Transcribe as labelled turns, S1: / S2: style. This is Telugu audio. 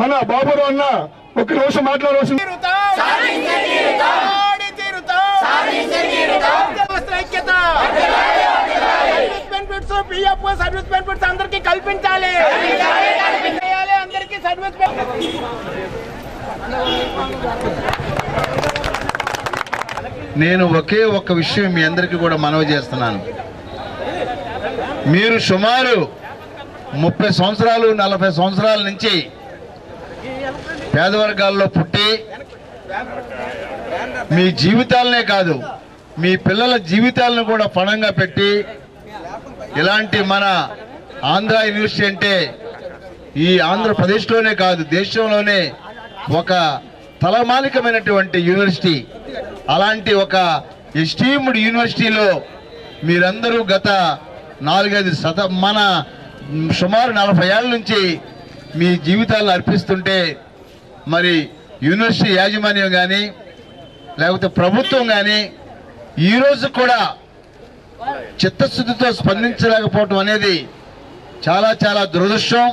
S1: మన బాబురావు అన్న ఒక రోజు మాట్లాడవలసింది.
S2: సర్వీస్ బెనిఫిట్స్ అందరికి కల్పించాలి అందరికి సర్వీస్
S3: నేను ఒకే ఒక్క విషయం మీ అందరికీ కూడా మనవి చేస్తున్నాను. మీరు సుమారు ముప్పై సంవత్సరాలు నలభై సంవత్సరాల నుంచి పేదవర్గాల్లో పుట్టి మీ జీవితాలనే కాదు మీ పిల్లల జీవితాలను కూడా పణంగా పెట్టి ఇలాంటి మన ఆంధ్ర యూనివర్సిటీ అంటే ఈ ఆంధ్రప్రదేశ్లోనే కాదు దేశంలోనే ఒక తలమాలికమైనటువంటి యూనివర్సిటీ. అలాంటి ఒక ఎస్టీమ్డ్ యూనివర్సిటీలో మీరందరూ గత నాలుగైదు శత మన సుమారు నలభై ఏళ్ళ నుంచి మీ జీవితాలను అర్పిస్తుంటే మరి యూనివర్సిటీ యాజమాన్యం కానీ లేకపోతే ప్రభుత్వం కానీ ఈరోజు కూడా చిత్తశుద్ధితో స్పందించలేకపోవటం అనేది చాలా చాలా దురదృష్టం.